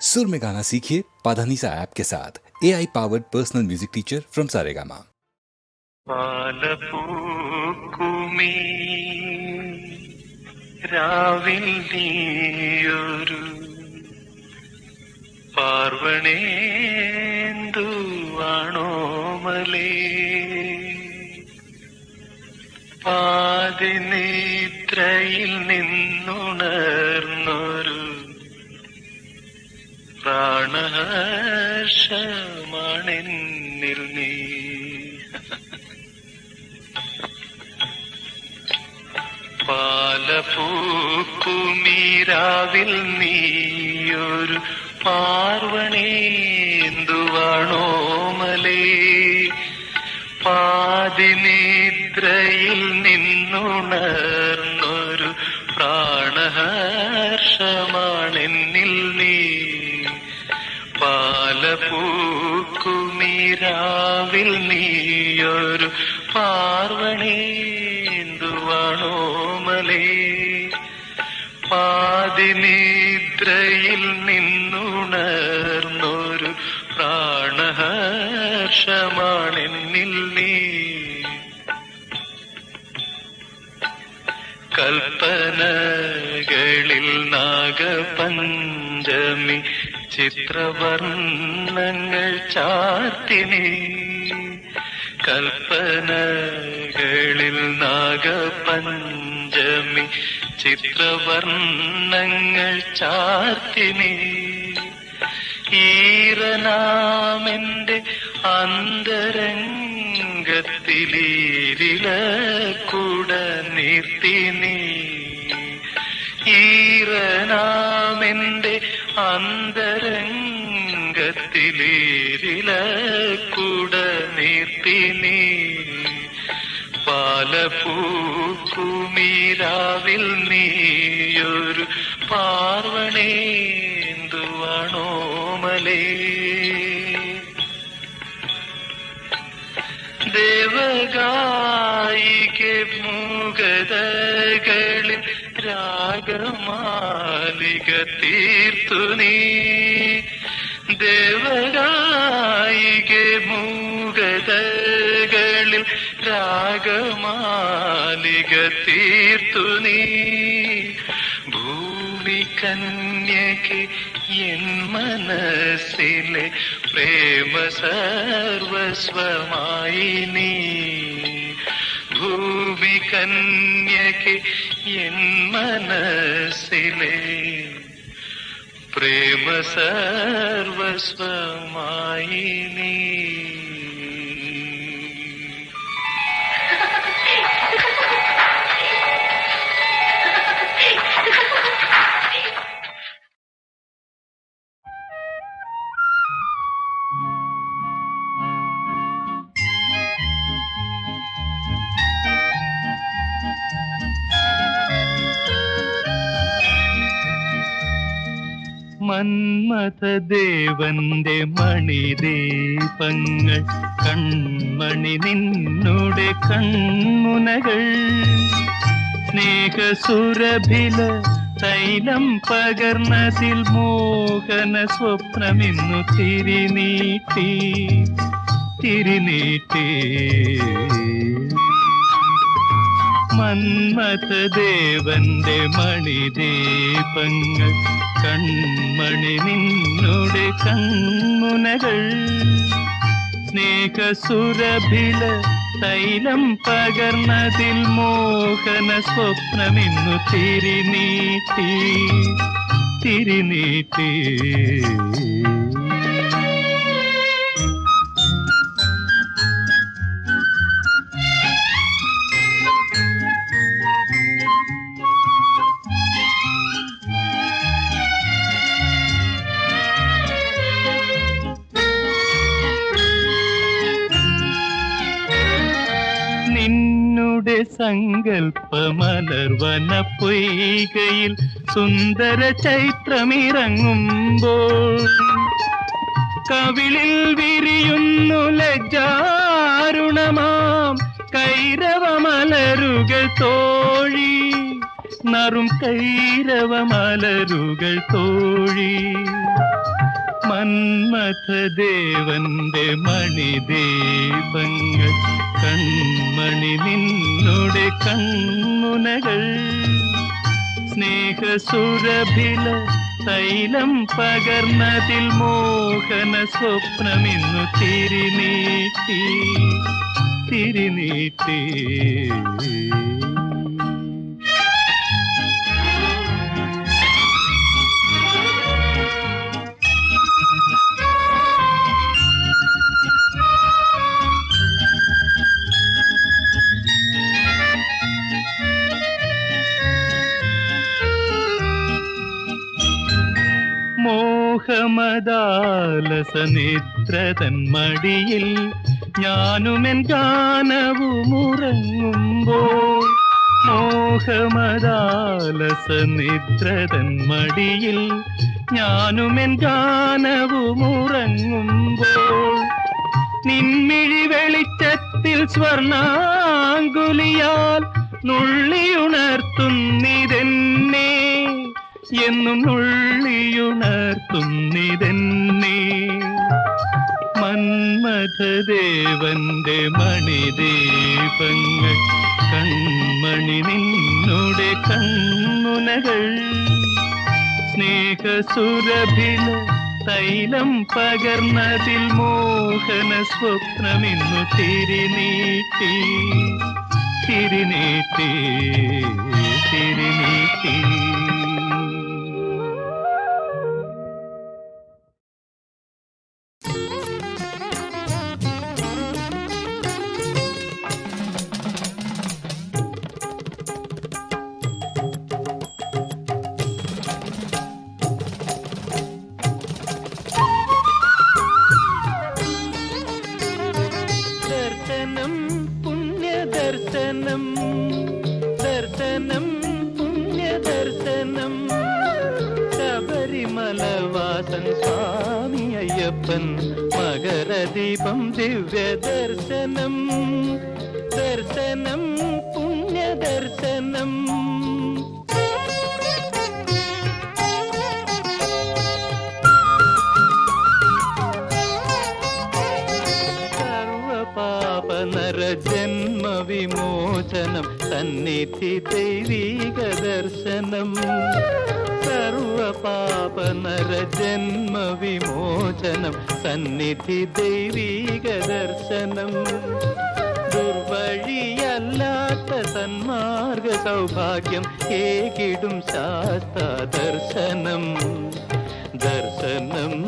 सुर में गाना सीखिए पाधानीसा ऐप के साथ A I powered personal music teacher from Saregama പാലപ്പൂക്കുമീ രാവിൽ നീയൊരു പാർവണേന്തുവാണോമലേ പാതിനിദ്രയിൽ നിന്നുണർന്നൊരു പ്രാണഹർഷമാണെന്നിൽ നീ. പാലപൂക്കുമീരാവിൽ നീയൊരു പാർവണേന്തുവാണോമലേ പാതിനിദ്രയിൽ നിന്നുണർന്നൊരു പ്രാണഹർഷമാണെന്നിൽ പാലപൂക്കുമീരാവിൽ നീയൊരു പാർവണേന്തുവാണോമലേ പാതിനിദ്രയിൽ നിന്നുണർന്നൊരു പ്രാണഹർഷമാണെന്നിൽ നീ. കൽപ്പനകളിൽ നാഗപഞ്ചമി ചിത്രവർണങ്ങൾ ചാർത്തിനി. കൽപ്പനകളിൽ നാഗപഞ്ചമി ചിത്രവർണങ്ങൾ ചാർത്തിനി. ഈറനാമെന്റെ അന്തരംഗത്തിലീരില കൂട നിർത്തിനി ഈറനാമെന്റെ അന്തരംഗത്തിലീരില കൂട നീർത്തിനി പാലപ്പൂക്കുമീരാവിൽ നീയൊരു പാർവണേന്തുവാണോമലേ ദേവഗായിക്ക് മൂകതകളിൽ രാഗമാലിക തീർത്തു നീ ദേവഗായിക്ക് മൂകതകളിൽ രാഗമാലിക തീർത്തു നീ. ഭൂമി കന്യക്ക് എൻ മനസ്സിലെ പ്രേമ സർവസ്വമായി നീ. ഭൂമി കന്യക്ക് എൻ മനസ്സിലെ പ്രേമ സർവസ്വമായി നീ മന്മഥദേവന്റെ മണിദീപങ്ങൾ കൺമണി നിന്നുടെ കൺമുനകൾ സ്നേഹസുരഭില തൈലം പകർന്നതിൽ മോഹന സ്വപ്നമിന്നു തിരിനീട്ടി തിരിനീട്ടി. മന്മഥദേവന്റെ മണിദീപങ്ങൾ കൺമണി നിന്നുടെ കൺമുനകൾ. സ്നേഹസുരഭില തൈലം പകർന്നതിൽ മോഹന സ്വപ്നമിന്നു തിരിനീട്ടി തിരിനീട്ടി. നിന്നുടെ സങ്കൽപ്പമലർവന പൊയ്കയിൽ സുന്ദര ചൈത്രമിറങ്ങുമ്പോൾ കവിളിൽ വിരിയുന്നു ലജ്ജാരുണമാം കൈരവമലരുകൾ തോഴി നറും കൈരവമലരുകൾ തോഴി. മന്മഥദേവന്റെ മണിദീപങ്ങൾ. കൺമണി നിന്നുടെ കൺമുനകൾ സ്നേഹസുരഭില തൈലം പകർന്നതിൽ മോഹന സ്വപ്നമിന്നു തിരിനീട്ടി. തിരിനീട്ടി. മോഹമദാലസനിദ്രതൻ മടിയിൽ ഞാനുമെൻ ഗാനവുമുറങ്ങുമ്പോൾ മോഹമദാലസനിദ്രതൻ മടിയിൽ ഞാനുമെൻ ഗാനവുമുറങ്ങുമ്പോൾ നിൻമിഴി വെളിച്ചത്തിൽ സ്വർണാങ്കുലിയാൽ നുള്ളിയുണർത്തുന്നിതെന്നെ എന്നും ഉള്ളിയുണർത്തുന്നിതെന്നെ മന്മഥദേവന്റെ മണിദീപങ്ങൾ കൺമണി നിന്നുടെ കണ്ണുനകൾ. സ്നേഹസുരഭില തൈലം പകർന്നതിൽ മോഹന സ്വപ്നമിന്നു തിരിനീട്ടി. തിരിനീട്ടി തിരിനീട്ടി. വാസൻ സ്വാമി അയ്യപ്പൻ മകരദീപം ദിവ്യദർശനം ദർശനം ദർശനം പുണ്യദർശനം. സർവപാപനരജന്മ വിമോചനം സന്നിധി ദൈവീക ദർശനം സർവപാപനരജന്മ വിമോചനം സന്നിധി ദൈവീക ദർശനം. ദുർവഴിയല്ലാത്ത സന്മാർഗ സൗഭാഗ്യം ഏകിടും ശാസ്ത്ര ദർശനം. ദർശനം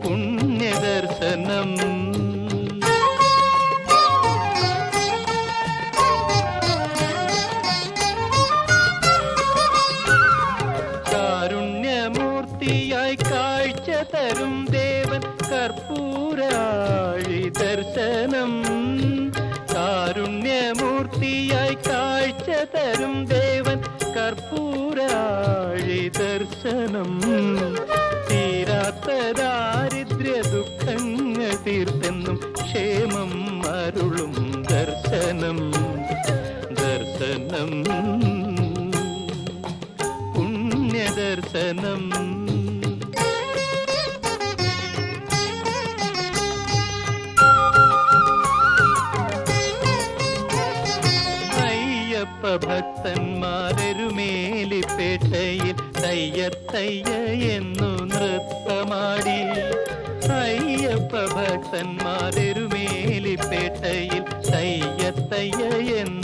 പുണ്യദർശനം. Liverpool. തയ്യ എന്നു നൃത്തമാടി. അയ്യപ്പ ഭക്തന്മാരരുമേലിപ്പേട്ടയിൽ മേലിപ്പേട്ടയിൽ. തയ്യ എന്നു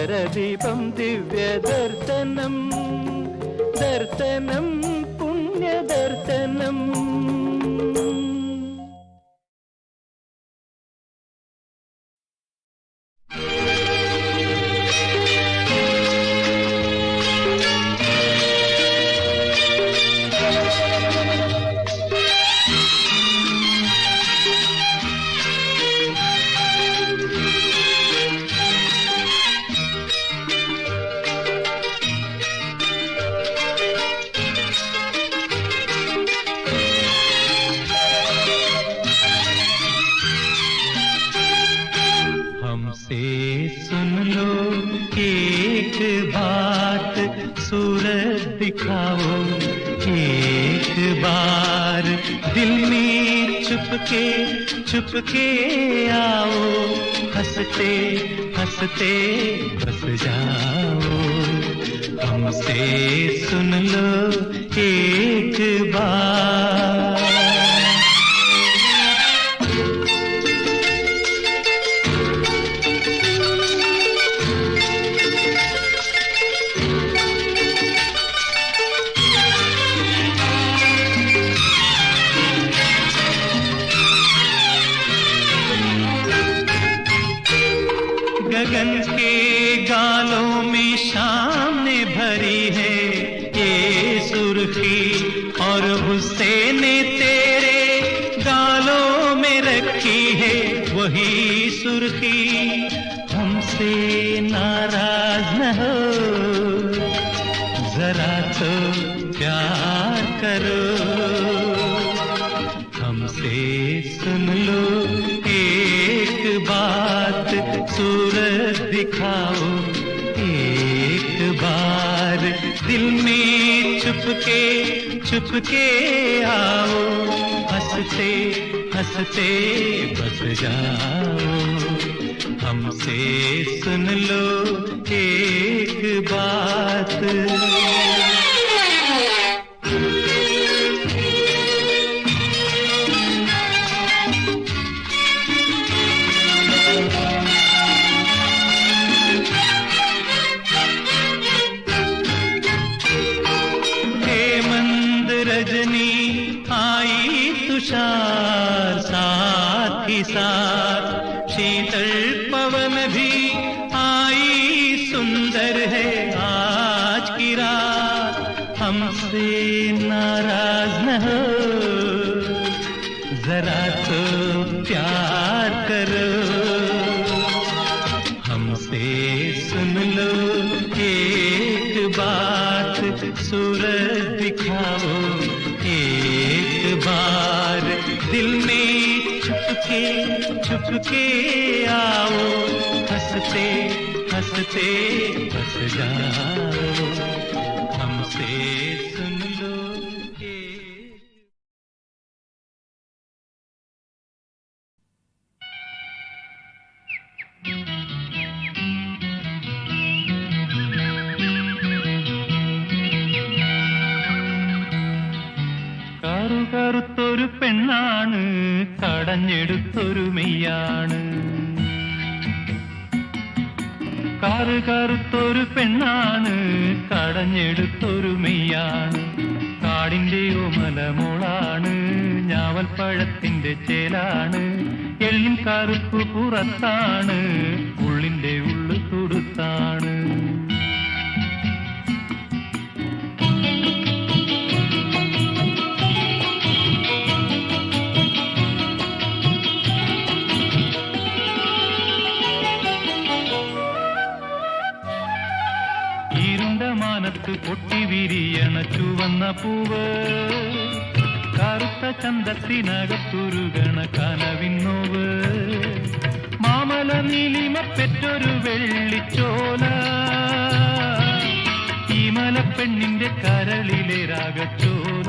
മകരദീപം ദിവ്യ ദർശനം ദർശനം में छुप के आओ हँसते हँसते बस जाओ। हमसे सुन लो एक बार। वही सुर्खी हमसे नाराज़ न हो। जरा तो प्यार करो। हमसे सुन लो, एक बात सूरज दिखाओ। एक बार दिल में छुपके छुपके आओ। हँसते हँसते बस जाओ। हमसे सुन लो एक बात। सुन लो एक बात, सूरज दिखाओ। एक बार दिल में छुपके छुपके आओ। हँसते हँसते हंस जाओ। പെണ്ണാണ് കടഞ്ഞെടുത്തൊരു മെയ്യാണ്. കാറ് കറുത്തൊരു പെണ്ണാണ് കടഞ്ഞെടുത്തൊരു മെയ്യാണ്. കാടിന്റെ ഓമലമോളാണ് ഞാവൽപ്പഴത്തിന്റെ ചേലാണ്. എള്ളിൻ കറുപ്പ് പുറത്താണ് ഉള്ളിന്റെ ഉള്ളു തുടുത്താണ്. മാനത്ത് പൊട്ടി വിരിയണ ചുവന്ന പൂവ്. കറുത്ത ചന്തത്തിനകത്തുരുകണ കനവിന്നോവ് മാമല നീലിമ പെറ്റൊരു വെള്ളിച്ചോല. ഈ മലപ്പെണ്ണിന്റെ കരളിലെ രാഗച്ചോല.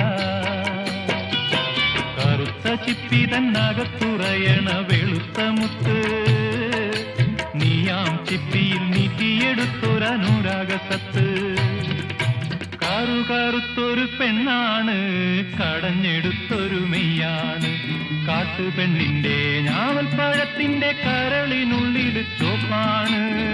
കറുത്ത ചിപ്പി തന്നകത്തുറയണ വെളുത്ത മുത്ത്. നീയാം ചിപ്പിയിൽ നീട്ടിയെടുത്തൊരനുരാഗസത്ത് കറുകറുത്തൊരു പെണ്ണാണ് കടഞ്ഞെടുത്തൊരു മെയ്യാണ്. കാട്ടുപെണ്ണിന്റെ ഞാവൽപ്പഴത്തിന്റെ കരളിനുള്ളിൽ ചോപ്പാണ്.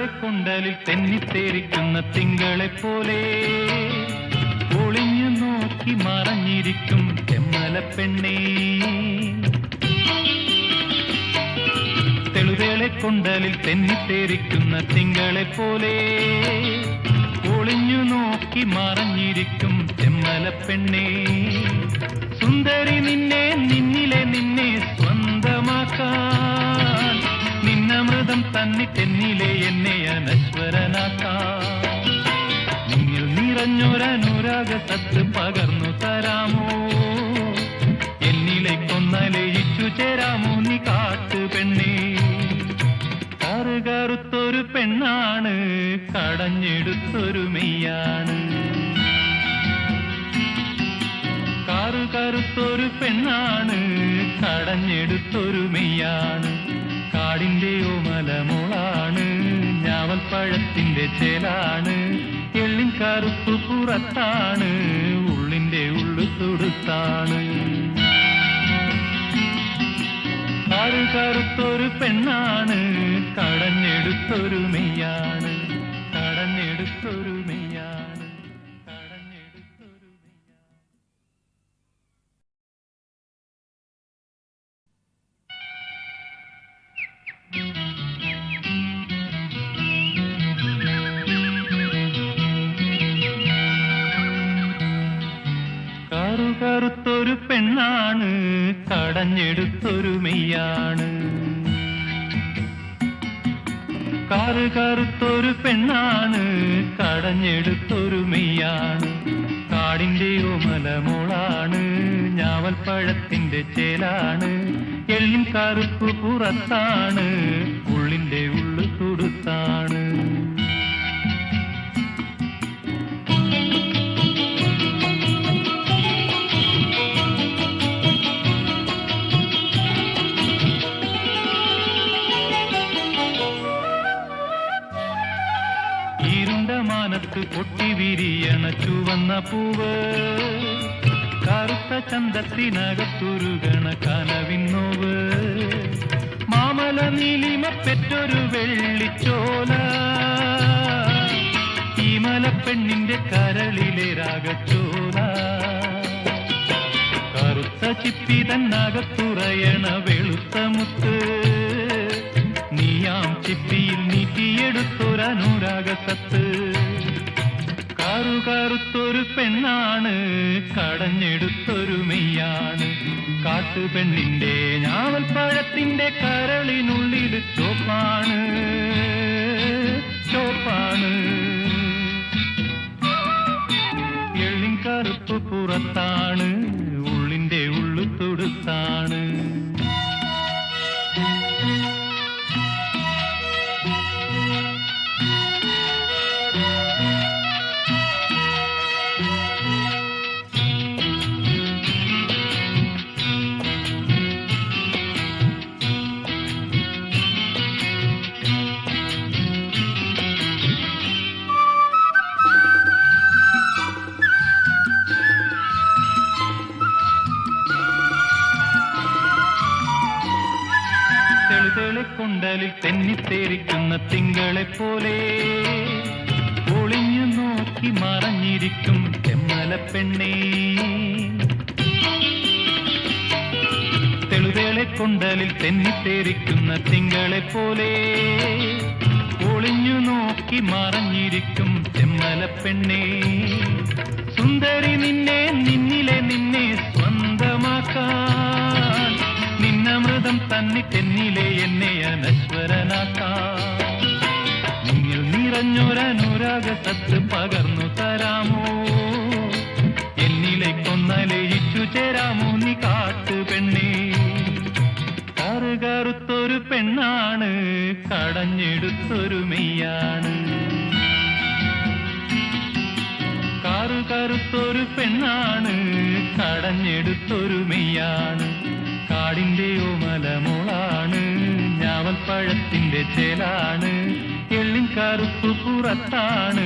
തെളുതെളി കൊണ്ടലിൽ തെന്നിത്തേരിക്കുന്ന തിങ്കളെ പോലെ ഒളിഞ്ഞു നോക്കി മറഞ്ഞിരിക്കും തെമ്മല പെണ്ണേ തെളുതേളെ കൊണ്ടലിൽ തെന്നിത്തേരിക്കുന്ന തിങ്കളെ പോലെ ഒളിഞ്ഞു നോക്കി മറഞ്ഞിരിക്കും തെമ്മല പെണ്ണേ സുന്ദരി നിന്നെ നിന്നിലെ നിന്നെ സ്വന്തമാക്കാൻ നിന്നമൃതം തെന്നിലെ എന്നെ അനശ്വരനാക്കിൽ നിന്നിൽ നിറഞ്ഞൊരനുരാഗ തത്ത് പകർന്നു തരാമോ? എന്നിലെ കൊന്നലയിച്ചു ചേരാമോ നീ കാട്ടു പെണ്ണേ? കറുകറുത്തൊരു പെണ്ണാണ് കടഞ്ഞെടുത്തൊരു മെയ്യാണ്. കറുകറുത്തൊരു പെണ്ണാണ് കടഞ്ഞെടുത്തൊരു മെയ്യാണ്. കാടിന്റെ ഉമലമുളാണ് ഞാവൽപ്പഴത്തിന്റെ ചേലാണ് എള്ളിൻ കറുപ്പ് പുറത്താണ് ഉള്ളിന്റെ ഉള്ളു തുടുത്താണ്. കറു കറുത്തൊരു പെണ്ണാണ് കടഞ്ഞെടുത്തൊരു മെയ്യാണ് കടഞ്ഞെടുത്തൊരു മെയ്യാണ് പെണ്ണാണ് കടഞ്ഞെടുത്തൊരു മെയ്യാണ്. കാടിന്റെ ഓമലമോളാണ് ഞാവൽപ്പഴത്തിന്റെ ചേലാണ്. എല്ലും കറുപ്പ് പുറത്താണ് ഉള്ളിന്റെ പൊട്ടി വിരിയണ ചുവന്ന പൂവ്. കറുത്ത ചന്തത്തിനകത്തുരുകണ കനവിന്നോവ് മാമല നീലിമ പെറ്റൊരു വെള്ളിച്ചോല. ഈമല പെണ്ണിന്റെ കരളിലെ രാഗച്ചോല. കറുത്ത ചിപ്പി തന്നകത്തുറയണ വെളുത്ത മുത്ത്. നീയാം ചിപ്പിയിൽ നീട്ടിയെടുത്തൊരനുരാഗസത്ത് കറു കറുത്തൊരു പെണ്ണാണ് കടഞ്ഞെടുത്തൊരു മെയ്യാണ്. കാട്ടുപെണ്ണിന്റെ ഞാവൽപ്പഴത്തിന്റെ കരളിനുള്ളിൽ ചോപ്പാണ് ചോപ്പാണ്. എള്ളിൻ കറുപ്പ് പുറത്താണ് ഉള്ളിന്റെ ഉള്ളു നോക്കി മറഞ്ഞിരിക്കും തെമ്മല പെണ്ണേ. തെളിവേളെ കൊണ്ടലിൽ തെന്നിത്തേരിക്കുന്ന തിങ്കളെ പോലെ ഒളിഞ്ഞു നോക്കി മറഞ്ഞിരിക്കും തെമ്മല പെണ്ണേ. സുന്ദരി നിന്നെ നിന്നിലെ നിന്നെ സ്വന്തമാക്കാൻ നിന്നമൃതം തന്നിട്ടെന്നിലെ എന്നെ അനശ്വരനാക്കാൻ. നിന്നിൽ നിറഞ്ഞൊരനുരാഗ സത്ത് പകർന്നു തരാമോ എന്നിലേക്കൊന്നലയിച്ചു ചേരാമോ? നീ കാട്ടു പെണ്ണേ. കറുകറുത്തൊരു പെണ്ണാണ് കടഞ്ഞെടുത്തൊരു മെയ്യാണ്. കറുകറുത്തൊരു പെണ്ണാണ് കടഞ്ഞെടുത്തൊരു മെയ്യാണ്. കാടിന്റെ ഓമലമോളാണ് ഞാവൽപ്പഴത്തിന്റെ ചേലാണ്. എള്ളിൻ കറുപ്പ് പുറത്താണ്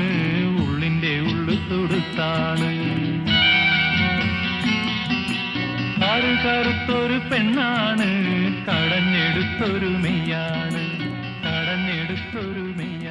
ഉള്ളിന്റെ ഉള്ളു തുടുത്താണ്. കറുകറുത്തൊരു പെണ്ണാണ് കടഞ്ഞെടുത്തൊരു മെയ്യാണ് കടഞ്ഞെടുത്തൊരു മെയ്യാണ്.